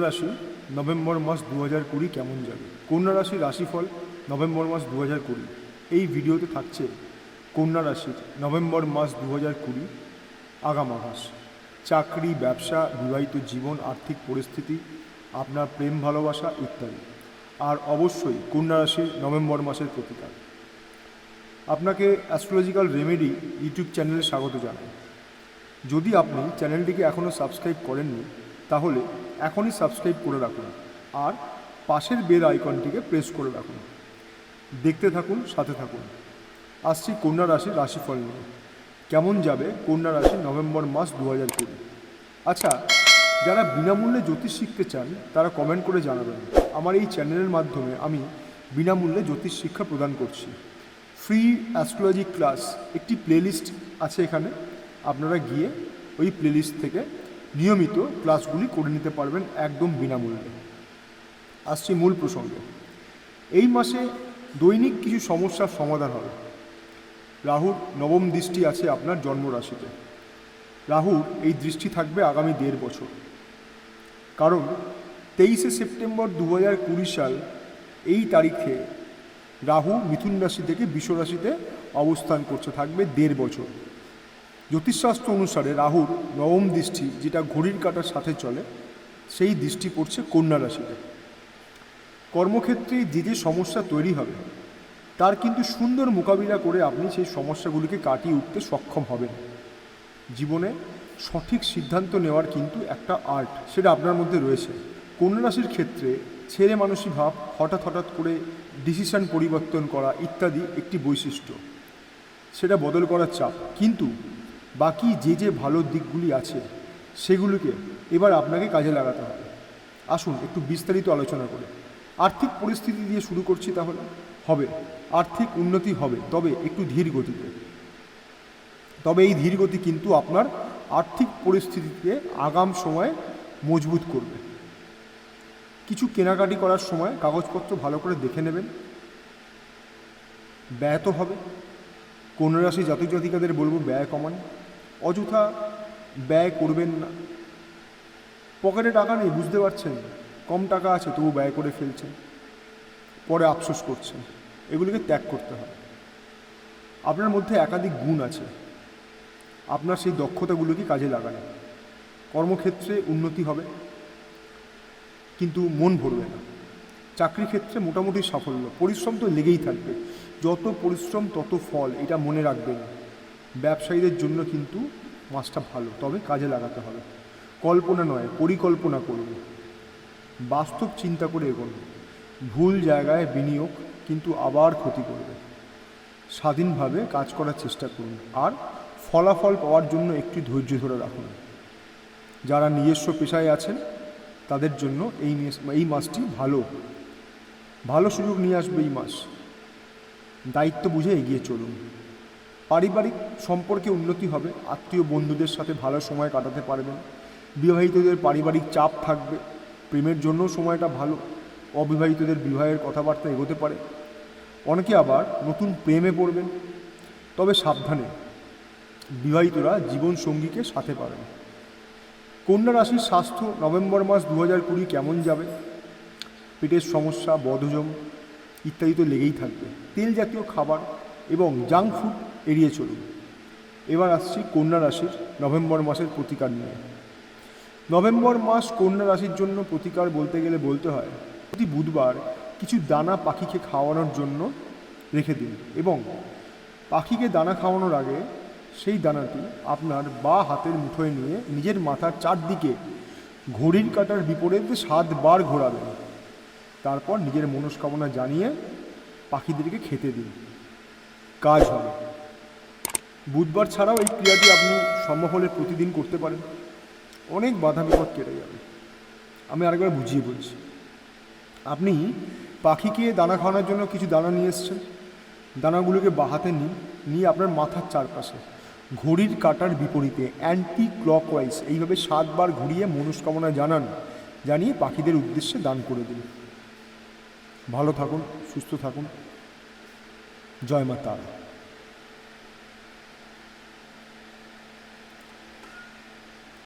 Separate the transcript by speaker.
Speaker 1: রাশি নভেম্বর মাস দু হাজার কুড়ি কেমন যাবে? কন্যা রাশির রাশিফল, নভেম্বর মাস দু হাজার কুড়ি। এই ভিডিওতে থাকছে কন্যা রাশির নভেম্বর মাস দু হাজার কুড়ি, আগাম আভাস চাকরি, ব্যবসা, বিবাহিত জীবন, আর্থিক পরিস্থিতি, আপনার প্রেম, ভালোবাসা ইত্যাদি। আর অবশ্যই কন্যা রাশির নভেম্বর মাসের প্রতিকার। আপনাকে অ্যাস্ট্রোলজিক্যাল রেমেডি ইউটিউব চ্যানেলে স্বাগত জানাই। যদি আপনি চ্যানেলটিকে এখনও সাবস্ক্রাইব করেননি, তাহলে এখনই সাবস্ক্রাইব করে রাখুন আর পাশের বেল আইকনটিকে প্রেস করে রাখুন। দেখতে থাকুন, সাথে থাকুন। আসছি কন্যা রাশির রাশিফল নিয়ে। কেমন যাবে কন্যা রাশি নভেম্বর মাস দু হাজার কুড়ি? আচ্ছা যারা বিনামূল্যে জ্যোতিষ শিখতে চান, তারা কমেন্ট করে জানাবেন। আমার এই চ্যানেলের মাধ্যমে আমি বিনামূল্যে জ্যোতিষ শিক্ষা প্রদান করছি। ফ্রি অ্যাস্ট্রোলজি ক্লাস, একটি প্লেলিস্ট আছে এখানে। আপনারা গিয়ে ওই প্লেলিস্ট থেকে নিয়মিত ক্লাসগুলি করে নিতে পারবেন একদম বিনামূল্যে। আসছি মূল প্রসঙ্গে। এই মাসে দৈনিক কিছু সমস্যার সমাধান হবে। রাহুর নবম দৃষ্টি আছে আপনার জন্মরাশিতে। রাহুর এই দৃষ্টি থাকবে আগামী দেড় বছর। কারণ তেইশে সেপ্টেম্বর দু হাজার কুড়ি সাল এই তারিখে রাহু মিথুন রাশি থেকে বিষ রাশিতে অবস্থান করছে, থাকবে দেড় বছর। জ্যোতিষশাস্ত্র অনুসারে রাহুর নবম দৃষ্টি যেটা ঘড়ির কাটার সাথে চলে, সেই দৃষ্টি পড়ছে কন্যা রাশিতে। কর্মক্ষেত্রে যে যে সমস্যা তৈরি হবে, তার কিন্তু সুন্দর মোকাবিলা করে আপনি সেই সমস্যাগুলিকে কাটিয়ে উঠতে সক্ষম হবেন। জীবনে সঠিক সিদ্ধান্ত নেওয়ার কিন্তু একটা আর্ট সেটা আপনার মধ্যে রয়েছে। কন্যা রাশির ক্ষেত্রে ছেলে মানুষই ভাব হঠাৎ হঠাৎ করে ডিসিশন পরিবর্তন করা ইত্যাদি একটি বৈশিষ্ট্য। সেটা বদল করার চাপ। কিন্তু বাকি যে যে ভালো দিকগুলি আছে, সেগুলিকে এবার আপনাকে কাজে লাগাতে হবে। আসুন, একটু বিস্তারিত আলোচনা করে। আর্থিক পরিস্থিতি দিয়ে শুরু করছি তাহলে। হবে। আর্থিক উন্নতি হবে, তবে একটু ধীর গতিতে। তবে এই ধীর গতি কিন্তু আপনার আর্থিক পরিস্থিতিকে আগাম সময়ে মজবুত করবে। কিছু কেনাকাটি করার সময় কাগজপত্র ভালো করে দেখে নেবেন। ব্যয় তো হবে। কোন রাশি জাতক জাতিকাদের বলব, ব্যয় কমান। অযথা ব্যয় করবেন না। পকেটে টাকা নেই, বুঝতে পারছেন? কম টাকা আছে, তবু ব্যয় করে ফেলছেন। পরে আফসোস করছেন। এগুলিকে ত্যাগ করতে হবে। আপনার মধ্যে একাধিক গুণ আছে। আপনার সেই দক্ষতাগুলোকে কাজে লাগান কর্মক্ষেত্রে উন্নতি হবে, কিন্তু মন ভরবে না। চাকরি ক্ষেত্রে মোটামুটি সাফল্য। পরিশ্রম তো লেগেই থাকবে। যত পরিশ্রম, তত ফল, এটা মনে রাখবেন। ব্যবসায়ীদের জন্য কিন্তু মাছটা ভালো, তবে কাজে লাগাতে হবে। কল্পনা নয়, পরিকল্পনা করুন বাস্তব চিন্তা করে এগোন। ভুল জায়গায় বিনিয়োগ কিন্তু আবার ক্ষতি করবে। স্বাধীনভাবে কাজ করার চেষ্টা করুন, আর ফলাফল পাওয়ার জন্য একটি ধৈর্য ধরে রাখুন। যারা নিজস্ব পেশায় আছেন, তাদের জন্য এই এই মাসটি ভালো। ভালো সুযোগ নিয়ে আসবে এই মাস দায়িত্ব বুঝে এগিয়ে চলুন। পারিবারিক সম্পর্কে উন্নতি হবে, আত্মীয় বন্ধুদের সাথে ভালো সময় কাটাতে পারবেন, বিবাহিতদের পারিবারিক চাপ থাকবে, প্রেমের জন্য সময়টা ভালো, অবিবাহিতদের বিবাহের কথাবার্তা এগোতে পারে। অনেকে আবার নতুন প্রেমে পড়বেন, তবে সাবধানে বিবাহিতরা জীবন সঙ্গীকে সাথে পাবেন। কন্যা রাশির স্বাস্থ্য নভেম্বর মাস দু হাজার কুড়ি কেমন যাবে? পেটের সমস্যা, বদহজম ইত্যাদি তো লেগেই থাকবে। তেল জাতীয় খাবার এবং জাঙ্ক ফুড এড়িয়ে চলুন। এবার আসছি কন্যা রাশির নভেম্বর মাসের প্রতিকার নিয়ে। নভেম্বর মাস কন্যা রাশির জন্য প্রতিকার বলতে গেলে বলতে হয়, প্রতি বুধবার কিছু দানা পাখিকে খাওয়ানোর জন্য রেখে দিন এবং পাখিকে দানা খাওয়ানোর আগে সেই দানাটি আপনার বা হাতের মুঠোয় নিয়ে নিজের মাথার চারদিকে ঘড়ির কাটার বিপরীতে সাতবার ঘোরাবেন। তারপর নিজের মনস্কামনা জানিয়ে পাখিদেরকে খেতে দিন। কাজ হবে। বুধবার ছাড়াও এই ক্রিয়াটি আপনি সম্ভব হলে প্রতিদিন করতে পারেন। অনেক বাধা বিপদ কেটে যাবে। আমি আরেকবার বুঝিয়ে বলছি। আপনি পাখিকে দানা খাওয়ানোর জন্য কিছু দানা নিয়ে এসছেন। দানাগুলোকে বাহাতে নিন, নিয়ে আপনার মাথার চারপাশে ঘড়ির কাটার বিপরীতে অ্যান্টি ক্লকওয়াইজ এইভাবে সাতবার ঘুরিয়ে মনস্কামনা জানান, জানিয়ে পাখিদের উদ্দেশ্যে দান করে দিন। ভালো থাকুন, সুস্থ থাকুন। Jai Matado